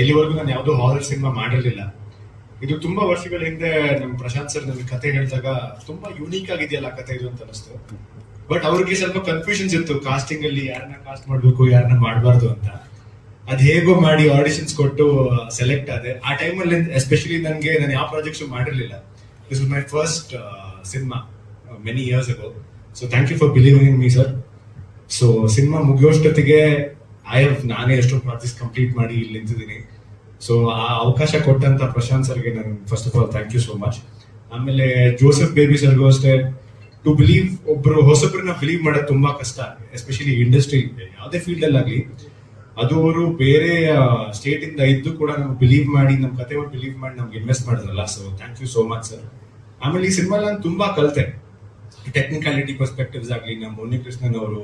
ಇಲ್ಲಿವರೆಗೂ ನಾನು ಯಾವುದೋ ಹಾರರ್ ಸಿನಿಮಾ ಮಾಡಿರಲಿಲ್ಲ. ಇದು ತುಂಬಾ ವರ್ಷಗಳ ಹಿಂದೆ ನಮ್ ಪ್ರಶಾಂತ್ ಸರ್ ನಮ್ಗೆ ಕತೆ ಹೇಳಿದಾಗ ತುಂಬಾ ಯುನೀಕ್ ಆಗಿದೆಯಲ್ಲ ಕತೆ ಇದು ಅಂತ ಅನಿಸ್ತು ಬಟ್ ಅವ್ರಿಗೆ ಸ್ವಲ್ಪ ಕನ್ಫ್ಯೂಷನ್ಸ್ ಇತ್ತು. ಕಾಸ್ಟಿಂಗ್ ಅಲ್ಲಿ ಯಾರನ್ನ ಕಾಸ್ಟ್ ಮಾಡ್ಬೇಕು, ಯಾರನ್ನ ಮಾಡಬಾರ್ದು ಅಂತ. ಅದ್ ಹೇಗೋ ಮಾಡಿ ಆಡಿಷನ್ಸ್ ಕೊಟ್ಟು ಸೆಲೆಕ್ಟ್ ಆದೆ. ಆ ಟೈಮಲ್ಲಿ ಎಸ್ಪೆಷಲಿ ನನಗೆ, ನಾನು ಯಾವ projects ಮಾಡಿರ್ಲಿಲ್ಲ. This is my first cinema many years ago so thank you for believing in me sir so cinema ಮುಗಿಯೋಷ್ಟೊತ್ತಿಗೆ I have ನಾನೇ ಎಷ್ಟೋ ಪ್ರಾಕ್ಟೀಸ್ ಕಂಪ್ಲೀಟ್ ಮಾಡಿ ಇಲ್ಲಿ ನಿಂತಿದ್ದೀನಿ. ಸೊ ಆ ಅವಕಾಶ ಕೊಟ್ಟಂತ ಪ್ರಶಾಂತ್ ಸರ್ಗೆ ನಾನು first of all thank you so much ಆಮೇಲೆ ಜೋಸೆಫ್ ಬೇಬಿ ಸರ್ಗೂ ಅಷ್ಟೇ. ಟು ಬಿಲೀವ್ ಒಬ್ರು, ಹೊಸಬ್ರನ್ನ ಬಿಲೀವ್ ಮಾಡೋದು ತುಂಬಾ ಕಷ್ಟ ಎಸ್ಪೆಷಲಿ ಇಂಡಸ್ಟ್ರಿ ಯಾವುದೇ ಫೀಲ್ಡ್ ಅಲ್ಲಿ ಆಗ್ಲಿ ಅದು ಅವರು ಬೇರೆ ಸ್ಟೇಟ್ ಇಂದ ಇದ್ದು ಕೂಡ ನಾವು ಬಿಲೀವ್ ಮಾಡಿ ನಮ್ಮ ಕತೆ ಬಿಲೀವ್ ಮಾಡಿ ನಮ್ಗೆ ಇನ್ವೆಸ್ಟ್ ಮಾಡಿದ್ರಲ್ಲ. So thank you so much sir ಆಮೇಲೆ ಈ ಸಿನಿಮಾ ನಾನು ತುಂಬಾ ಕಲಿತೆ. ಟೆಕ್ನಿಕಾಲಿಟಿ ಪರ್ಸ್ಪೆಕ್ಟಿವ್ಸ್ ಆಗಲಿ, ನಮ್ಮ ಮುನಿ ಕೃಷ್ಣನ್ ಅವರು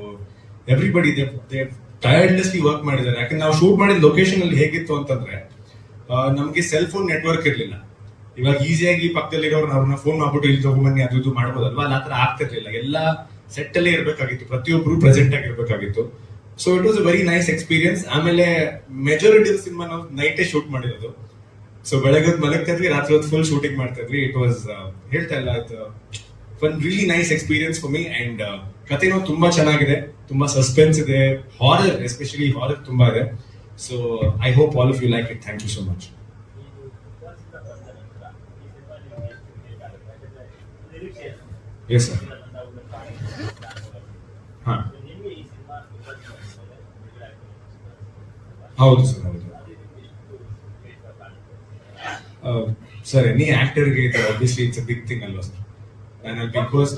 ಎವ್ರಿಬಡಿ ದೇ ಟೈರ್ಡ್ಲೆಸ್ಲಿ ವರ್ಕ್ ಮಾಡಿದ್ದಾರೆ. ಯಾಕಂದ್ರೆ ನಾವು ಶೂಟ್ ಮಾಡಿದ ಲೊಕೇಶನ್ ಅಲ್ಲಿ ಹೇಗಿತ್ತು ಅಂತಂದ್ರೆ ನಮಗೆ ಸೆಲ್ ಫೋನ್ ನೆಟ್ವರ್ಕ್ ಇರಲಿಲ್ಲ. ಇವಾಗ ಈಸಿಯಾಗಿ ಪಕ್ಕದಲ್ಲಿರೋರು ಅವ್ರನ್ನ ಫೋನ್ ಮಾಡ್ಬಿಟ್ಟು ಇಲ್ಲಿ ತಗೊಂಬನ್ನಿ ಅದು ಇದು ಮಾಡ್ಬೋದಲ್ವಾ? ಅಲ್ಲಿ ಥರ ಆಗ್ತಿರ್ಲಿಲ್ಲ. ಎಲ್ಲ ಸೆಟ್ ಅಲ್ಲೇ ಇರಬೇಕಾಗಿತ್ತು. ಪ್ರತಿಯೊಬ್ಬರು present ಆಗಿರ್ಬೇಕಾಗಿತ್ತು so it was a very nice experience ಆಮೇಲೆ ಮೆಜಾರಿಟಿ ಸಿನಿಮಾ ನಾವು ನೈಟೇ ಶೂಟ್ ಮಾಡಿರೋದು. ಸೊ ಬೆಳಗ್ಗೆ ಹೊತ್ತು ಮಲಗ್ತಾ ಇದ್ವಿ, ರಾತ್ರಿ ಹೊತ್ತು ಫುಲ್ ಶೂಟಿಂಗ್ ಮಾಡ್ತಾ ಇದ್ವಿ. ಇಟ್ ವಾಸ್ ಹೇಳ್ತಾ ಇಲ್ಲ it one really nice experience for me and ಕಥೆನೂ ತುಂಬಾ ಚೆನ್ನಾಗಿದೆ, ತುಂಬಾ ಸಸ್ಪೆನ್ಸ್ ಇದೆ ಹಾರರ್ ಎಸ್ಪೆಷಲಿ ಹಾರರ್ ತುಂಬಾ ಇದೆ. So I hope all of you like it thank you so much yes sir ಹಾ. ಹೌದು ಸರ್ ಹೌದು. ಸರ್ ಎನಿ ಆಕ್ಟರ್ಗೆ ಇದು obviously it's a big thing ಅಲ್ವಾ ಸರ್ ನಾನು ಬಿಗ್ ಬಾಸ್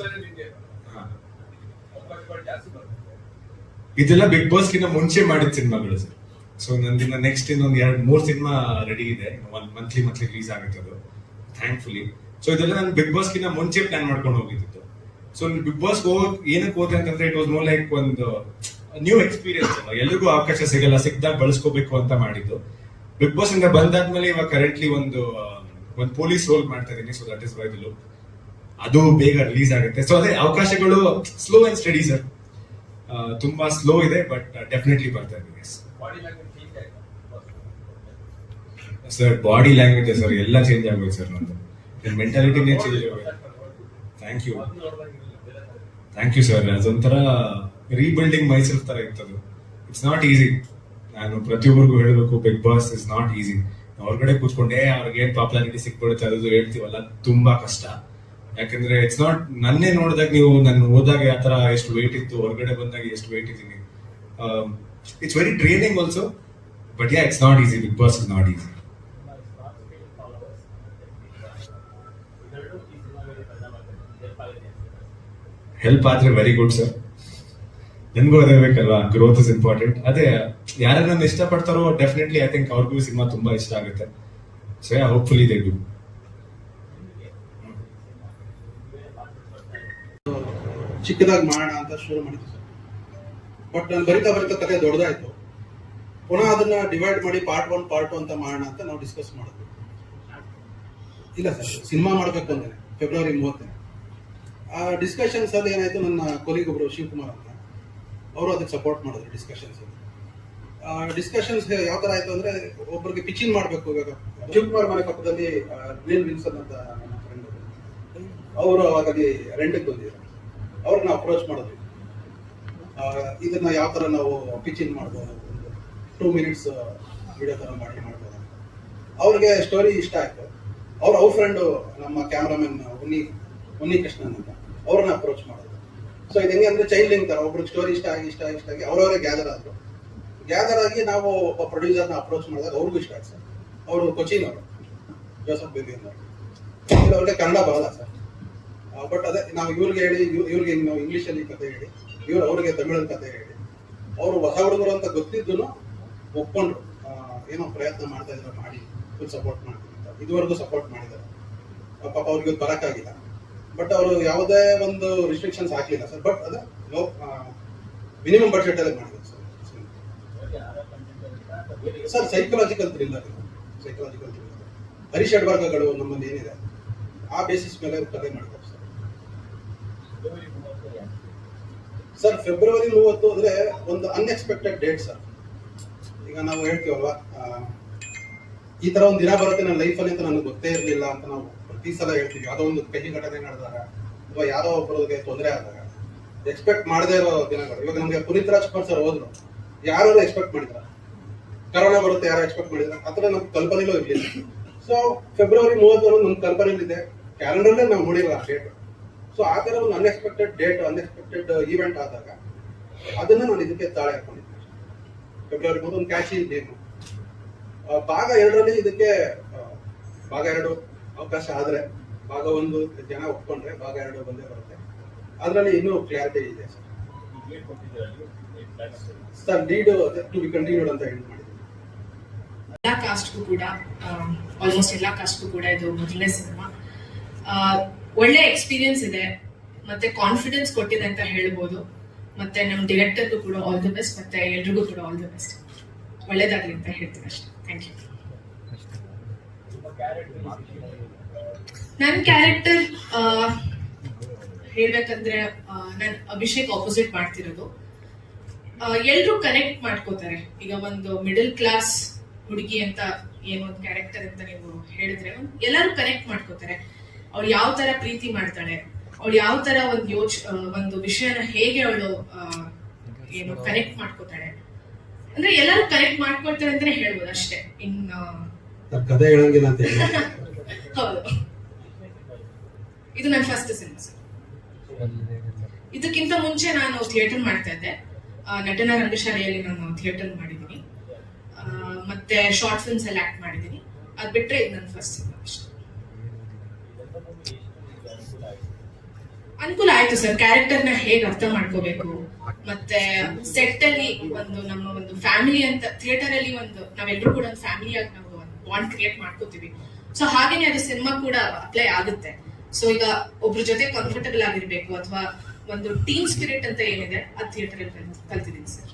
ಇದೆಲ್ಲ ಬಿಗ್ ಬಾಸ್ ಗಿನ್ನ ಮುಂಚೆ ಮಾಡಿದ ಸಿನಿಮಾಗಳು ಸರ್. ಸೊ ನಂದಿನ ನೆಕ್ಸ್ಟ್ ಇನ್ನೊಂದು ಎರಡು, ಮೂರು ಸಿನಿಮಾ ರೆಡಿ ಇದೆ. ಒಂದು ಮಂತ್ಲಿ ಮಂತ್ಲಿ ರಿಲೀಸ್ ಆಗುತ್ತೆ ಅದು. ಥ್ಯಾಂಕ್ಫುಲಿ ಸೊ ಇದೆಲ್ಲ ನಾನು ಬಿಗ್ ಬಾಸ್ ಬಾಸ್ಗಿಂತ ಮುಂಚೆ ಪ್ಲಾನ್ ಮಾಡ್ಕೊಂಡು ಹೋಗಿದ್ದು. ಸೊ ಬಿಗ್ ಬಾಸ್ ಹೋಗ್, ಏನಕ್ಕೆ ಹೋದೆ ಅಂತಂದ್ರೆ ಇಟ್ ವಾಸ್ ಮೋರ್ ಲೈಕ್ ಒಂದು ನ್ಯೂ ಎಕ್ಸ್ಪೀರಿಯನ್ಸ್ ಎಲ್ರಿಗೂ ಅವಕಾಶ ಸಿಗಲ್ಲ ಸಿಕ್ದಾಗ ಬಳಸ್ಕೋಬೇಕು ಅಂತ ಮಾಡಿದ್ದು. ಬಿಗ್ ಬಾಸ್ ಇಂದ ಬಂದಾದ್ಮೇಲೆ ಇವಾಗ ಕರೆಂಟ್ಲಿ ಒಂದು ಒಂದು ಪೊಲೀಸ್ ರೋಲ್ ಮಾಡ್ತಾ ಇದ್ದೀನಿ so that is why look ಅದು ಬೇಗ ರಿಲೀಸ್ ಆಗುತ್ತೆ. ಸೊ ಅದೇ ಅವಕಾಶಗಳು ಸ್ಲೋ ಅಂಡ್ ಸ್ಟಡಿ ಸರ್ ತುಂಬಾ ಸ್ಲೋ ಇದೆ ಬಟ್ ಡೆಫಿನೆಟ್ಲಿ ಬರ್ತಾ ಇದೆ ಸರ್ ಬಾಡಿ ಲ್ಯಾಂಗ್ವೇಜ್ ಸರ್ ಎಲ್ಲ ಚೇಂಜ್ ಆಗೋಯ್ತು ಸರ್ ನಂದು. ಮೆಂಟಾಲಿಟಿನೇ ಚೇಂಜ್ ಆಗೋಯ್ತು thank you thank you sir ಅದೊಂಥರ ರೀಬಿಲ್ಡಿಂಗ್ ಮೈಸೆಲ್ಫ್ ತರ ಇತ್ತದು ಇಟ್ಸ್ ನಾಟ್ ಈಸಿ ನಾನು ಪ್ರತಿಯೊಬ್ಬರಿಗೂ ಹೇಳಬೇಕು Bigg Boss is not easy ಹೊರಗಡೆ ಕೂತ್ಕೊಂಡೆ ಅವ್ರಿಗೆ ಏನ್ ಪಾಪ್ಯುಲಾರಿಟಿ ಸಿಕ್ಬಿಡುತ್ತೆ ಅದು ಹೇಳ್ತೀವಲ್ಲ ತುಂಬಾ ಕಷ್ಟ. ಯಾಕಂದ್ರೆ ಇಟ್ಸ್ ನಾಟ್ ನನ್ನೇ ನೋಡಿದಾಗ ನೀವು ನನ್ನ ಹೋದಾಗ ಆ ತರ ಎಷ್ಟು ವೇಟ್ ಇತ್ತು, ಹೊರಗಡೆ ಬಂದಾಗ ಎಷ್ಟು ವೇಟ್ ಇದ್ದೀನಿ. It's very training also but yeah it's not easy Bigg Boss is not easy help ಆದ್ರೆ ವೆರಿ ಗುಡ್ ಸರ್ ನನ್ಗೂ ಅದೇ ಬೇಕಲ್ವಾ? ಗ್ರೋತ್ ಇಸ್ ಇಂಪಾರ್ಟೆಂಟ್ ಅದೇ, ಯಾರು ನನ್ನ ಇಷ್ಟಪಡ್ತಾರೋ ಡೆಫಿನೆಟ್ಲಿ ಐ ಥಿಂಕ್ ಅವ್ರಿಗೂ ಸಿನಿಮಾ ತುಂಬಾ ಇಷ್ಟ ಆಗುತ್ತೆ. ಸೊ ಹೋಪ್ಫುಲಿ ದೇ ಡು ಚಿಕ್ಕದಾಗಿ ಮಾಡೋಣ ಅಂತ ಶುರು ಮಾಡಿದ್ವಿ ಸರ್. ಬಟ್ ನಾನು ಬರಿತಾ ಬರಿತಾ ಕತೆ ದೊಡ್ಡದಾಯ್ತು. ಪುನಃ ಅದನ್ನ ಡಿವೈಡ್ ಮಾಡಿ ಪಾರ್ಟ್ ಒನ್ ಪಾರ್ಟ್ ಟು ಅಂತ ಮಾಡೋಣ ಅಂತ ನಾವು ಡಿಸ್ಕಸ್ ಮಾಡಿದ್ವಿ. ಇಲ್ಲ ಸರ್, ಸಿನಿಮಾ ಮಾಡಬೇಕು ಅಂದ್ರೆ ಫೆಬ್ರವರಿ ಮೂವತ್ತನೇ. ಆ ಡಿಸ್ಕಷನ್ಸ್ ಅಲ್ಲಿ ಏನಾಯ್ತು, ನನ್ನ ಕೊಲೀಗ್ ಒಬ್ರು ಶಿವಕುಮಾರ್ ಅಂತ, ಅವರು ಅದಕ್ಕೆ ಸಪೋರ್ಟ್ ಮಾಡಿದ್ರು ಡಿಸ್ಕಷನ್ಸ್ ಡಿಸ್ಕಷನ್ಸ್ ಯಾವ ತರ ಆಯ್ತು ಅಂದ್ರೆ ಒಬ್ಬರಿಗೆ ಪಿಚಿಂಗ್ ಮಾಡಬೇಕು ಇವಾಗ. ಶಿವಕುಮಾರ್ ಮನೆ ಪಕ್ಕದಲ್ಲಿ ಗ್ರೀನ್ ಅಂತ ನನ್ನ ಫ್ರೆಂಡ್ ಅವರು. ಅವಾಗ ರೆಂಟಿಗೆ ಬಂದಿದ್ರು. ಅವ್ರನ್ನ ಅಪ್ರೋಚ್ ಮಾಡಿದ್ವಿ ಇದನ್ನ ಯಾವ ತರ ನಾವು ಪಿಚಿಂಗ್ ಮಾಡ್ಬೋದು? ಟೂ ಮಿನಿಟ್ಸ್ ವಿಡಿಯೋ ತರ ಮಾಡಿ ಮಾಡ್ಬೋದು. ಅವ್ರಿಗೆ ಸ್ಟೋರಿ ಇಷ್ಟ ಆಯ್ತು. ಅವ್ರ ಅವ್ರ ಫ್ರೆಂಡು ನಮ್ಮ ಕ್ಯಾಮ್ರಾಮನ್ ಉನ್ನಿ ಉನ್ನಿ ಕೃಷ್ಣನ್ ಅಂತ. ಅವ್ರನ್ನ ಅಪ್ರೋಚ್ ಮಾಡಿದ್ರು ಸೊ ಇದು ಹೆಂಗೆ ಅಂದ್ರೆ ಚೈಲ್ಡ್ ಲಿಂಕ್ ತರ. ಒಬ್ರಿಗೆ ಸ್ಟೋರಿ ಇಷ್ಟ ಆಗಿ ಇಷ್ಟ ಆಗಿ ಇಷ್ಟ ಆಗಿ ಅವರವರೇ ಗ್ಯಾದರ್ ಆದ್ರು. ಗ್ಯಾದರ್ ಆಗಿ ನಾವು ಒಬ್ಬ ಪ್ರೊಡ್ಯೂಸರ್ನ ಅಪ್ರೋಚ್ ಮಾಡಿದಾಗ ಅವ್ರಿಗೂ ಇಷ್ಟ ಆಯ್ತು ಸರ್. ಅವರು ಕೊಚಿನ್ ಅವರು ಜೋಸಫ್ ಬೇಬಿ ಅಂತ. ಅವ್ರಿಗೆ ಕನ್ನಡ ಬರಲ್ಲ ಸರ್. ಬಟ್ ಅದೇ, ನಾವು ಇವ್ರಿಗೆ ಹೇಳಿ ಇವ್- ಇವ್ರಿಗೆ ನಾವು ಇಂಗ್ಲೀಷಲ್ಲಿ ಕತೆ ಹೇಳಿ, ಇವ್ರು ಅವ್ರಿಗೆ ತಮಿಳಲ್ಲಿ ಕತೆ ಹೇಳಿ. ಅವರು ಹೊಸ ಹುಡುಗರು ಅಂತ ಗೊತ್ತಿದ್ದು ಒಪ್ಕೊಂಡ್ರು. ಏನೋ ಪ್ರಯತ್ನ ಮಾಡ್ತಾ ಇದ್ರೆ, ಮಾಡಿ ಫುಲ್ ಸಪೋರ್ಟ್ ಮಾಡ್ತೀನಿ ಅಂತ. ಇದುವರೆಗೂ ಸಪೋರ್ಟ್ ಮಾಡಿದ್ದಾರೆ. ಪಾಪ ಅವ್ರಿಗೆ ಬರಕ್ಕಾಗಿಲ್ಲ. ಬಟ್ ಅವರು ಯಾವುದೇ ಒಂದು ರಿಸ್ಟ್ರಿಕ್ಷನ್ಸ್ ಹಾಕಲಿಲ್ಲ ಸರ್ ಬಟ್ ಅದೇ ಲೋ ಮಿನಿಮಮ್ ಬಡ್ಜೆಟ್ ಅಲ್ಲೇ ಮಾಡಿದ್ರು sir sir psychological thriller psychological thriller Harish ನಮ್ಮಲ್ಲಿ ಏನಿದೆ, ಆ ಬೇಸಿಸ್ ಮೇಲೆ ಕತೆ ಮಾಡಿದ್ದಾರೆ ಸರ್ ಫೆಬ್ರವರಿ ಮೂವತ್ತು ಅಂದ್ರೆ ಒಂದು ಅನ್ಎಕ್ಸ್ಪೆಕ್ಟೆಡ್ ಡೇಟ್ ಸರ್ ಈಗ ನಾವು ಹೇಳ್ತೀವಲ್ವಾ? ಈ ತರ ಒಂದು ದಿನ ಬರುತ್ತೆ ನನ್ನ ಲೈಫಲ್ಲಿ ಅಂತ ನನಗೆ ಗೊತ್ತೇ ಇರಲಿಲ್ಲ ಅಂತ ನಾವು ಪ್ರತಿ ಸಲ ಹೇಳ್ತೀವಿ. ಯಾವುದೋ ಒಂದು ಕಹಿ ಘಟನೆ ನಡೆದಾಗ ಅಥವಾ ಯಾರೋ ಒಬ್ಬರಿಗೆ ತೊಂದರೆ ಆದಾಗ ಎಕ್ಸ್ಪೆಕ್ಟ್ ಮಾಡದೇ ಇರೋ ದಿನಗಳು. ಇವಾಗ ನಮಗೆ ಪುನೀತ್ ರಾಜ್ಕುಮಾರ್ ಸರ್ ಹೋದ್ರು. ಯಾರು ಎಕ್ಸ್ಪೆಕ್ಟ್ ಮಾಡಿದ್ರ? ಕರೋನಾ ಬರುತ್ತೆ, ಯಾರು ಎಕ್ಸ್ಪೆಕ್ಟ್ ಮಾಡಿದ್ರ? ಆ ಥರ ನಮ್ಮ ಕಲ್ಪನೆಲೂ ಇರಲಿಲ್ಲ. ಸೊ ಫೆಬ್ರವರಿ ಮೂವತ್ತರ ನಮ್ಮ ಕಲ್ಪನೆಲಿದೆ. ಕ್ಯಾಲೆಂಡರ್ಲೇ ನಾವು ನೋಡಿಲ್ಲ ಡೇಟ್ ಸೊ ಆ ಥರ ಒಂದು ಅನ್ಎಕ್ಸ್ಪೆಕ್ಟೆಡ್ ಡೇಟ್ ಅನ್ಎಕ್ಸ್ಪೆಕ್ಟೆಡ್ ಈವೆಂಟ್ ಆದಾಗ ಅದನ್ನ ನಾನು ಇದಕ್ಕೆ ತಾಳೆ ಹಾಕೊಂಡಿದ್ದೆ. ಫೆಬ್ರವರಿ ಒಂದು ಕ್ಯಾಚಿ ಬೇಕು ಭಾಗ ಎರಡರಲ್ಲಿ ಇದಕ್ಕೆ ಭಾಗ ಎರಡು ಅವಕಾಶ ಆದರೆ, ಭಾಗ ಒಂದು ಜನ ಒಪ್ಕೊಂಡ್ರೆ ಭಾಗ ಎರಡು ಬಂದೇ ಬರುತ್ತೆ. ಅದರಲ್ಲಿ ಇನ್ನೂ ಕ್ಲಾರಿಟಿ ಇದೆ sir. Sir lead to be continued ಅಂತ ಹೇಳಿ ಮಾಡಿದ್ದೀನಿ ಎಲ್ಲಾ ಕಾಸ್ಟ್ಗೂ ಕೂಡ ಆಲ್ಮೋಸ್ಟ್ ಎಲ್ಲಾ ಕಾಸ್ಟ್ಗೂ ಕೂಡ ಇದು ಮೊದಲನೇ ಸಿನಿಮಾ ಒಳ್ಳೆ ಎಕ್ಸ್ಪೀರಿಯನ್ಸ್ ಇದೆ. ಮತ್ತೆ ಕಾನ್ಫಿಡೆನ್ಸ್ ಕೊಟ್ಟಿದೆ ಅಂತ ಹೇಳ್ಬೋದು. ಮತ್ತೆ ನಮ್ಮ ಡಿರೆಕ್ಟರ್ಗೂ ಕೂಡ ಆಲ್ ದಿ ಬೆಸ್ಟ್ ಮತ್ತೆ ಎಲ್ರಿಗೂ ಕೂಡ ಆಲ್ ದಿ ಬೆಸ್ಟ್ ಒಳ್ಳೇದಾಗ್ಲಿ ಅಂತ ಹೇಳ್ತೀನಿ ಅಷ್ಟೇ. ಥ್ಯಾಂಕ್ ಯು ನನ್ನ ಕ್ಯಾರೆಕ್ಟರ್ ಹೇಳ್ಬೇಕಂದ್ರೆ ನಾನು ಅಭಿಷೇಕ್ ಆಪೋಸಿಟ್ ಮಾಡ್ತಿರೋದು. ಎಲ್ಲರೂ ಕನೆಕ್ಟ್ ಮಾಡ್ಕೋತಾರೆ. ಈಗ ಒಂದು ಮಿಡಲ್ ಕ್ಲಾಸ್ ಹುಡುಗಿ ಅಂತ ಏನೋ ಒಂದು ಕ್ಯಾರೆಕ್ಟರ್ ಅಂತ ನೀವು ಹೇಳಿದ್ರೆ, ಎಲ್ಲರೂ ಕನೆಕ್ಟ್ ಮಾಡ್ಕೋತಾರೆ. ಅವಳು ಯಾವ ತರ ಪ್ರೀತಿ ಮಾಡ್ತಾಳೆ ಅವ್ಳು ಯಾವ ತರ ಒಂದು ಯೋಚ್ ಒಂದು ವಿಷಯನ ಹೇಗೆ ಅವಳು ಏನು ಕನೆಕ್ಟ್ ಮಾಡ್ಕೋತಾಳೆ. ಅಂದ್ರೆ ಎಲ್ಲರೂ ಕನೆಕ್ಟ್ ಮಾಡ್ಕೊಳ್ತಾರೆ ಅಂತಾನೆ ಹೇಳ್ಬೋದು ಅಷ್ಟೇ. ಇನ್ ಕತೆ ಹೇಳಂಗಿಲ್ಲ ಅಂತ ಹೌದು. ಇದು ನನ್ನ ಫಸ್ಟ್ ಸಿನಿಮಾ ಸರ್ ಇದಕ್ಕಿಂತ ಮುಂಚೆ ನಾನು ಥಿಯೇಟರ್ ಮಾಡ್ತಾ ಇದ್ದೆ. ನಟನ ರಂಗಶಾಲೆಯಲ್ಲಿ ನಾನು ಥಿಯೇಟರ್ ಮಾಡಿದ್ದೀನಿ. ಮತ್ತೆ ಶಾರ್ಟ್ ಫಿಲ್ಮ್ಸ್ ಎಲ್ಲ ಆಕ್ಟ್ ಮಾಡಿದ್ದೀನಿ. ಅದು ಬಿಟ್ರೆ ಇದು ನನ್ನ ಫಸ್ಟ್ ಸಿನಿಮಾ ಅಷ್ಟೇ ಅನುಕೂಲ ಆಯ್ತು ಸರ್. ಕ್ಯಾರೆಕ್ಟರ್ನ ಹೇಗೆ ಅರ್ಥ ಮಾಡ್ಕೋಬೇಕು? ಮತ್ತೆ ಸೆಟ್ ಅಲ್ಲಿ ಒಂದು ನಮ್ಮ ಒಂದು ಫ್ಯಾಮಿಲಿ ಅಂತ ಥಿಯೇಟರ್ ಅಲ್ಲಿ ಒಂದು ನಾವೆಲ್ಲರೂ ಕೂಡ ಒಂದು ಫ್ಯಾಮಿಲಿ ಆಗಿ ನಾವು ಒಂದು ಬಾಂಡ್ ಕ್ರಿಯೇಟ್ ಮಾಡ್ಕೋತೀವಿ. ಸೊ ಹಾಗೇನೆ ಅದು ಸಿನಿಮಾ ಕೂಡ ಅಪ್ಲೈ ಆಗುತ್ತೆ. ಸೊ ಈಗ ಒಬ್ರ ಜೊತೆ ಕಂಫರ್ಟಬಲ್ ಆಗಿರ್ಬೇಕು ಅಥವಾ ಒಂದು ಟೀಮ್ ಸ್ಪಿರಿಟ್ ಅಂತ ಏನಿದೆ ಆ ಥಿಯೇಟರ್ ಅಲ್ಲಿ ಕಲ್ತಿದ್ದೀನಿ ಸರ್.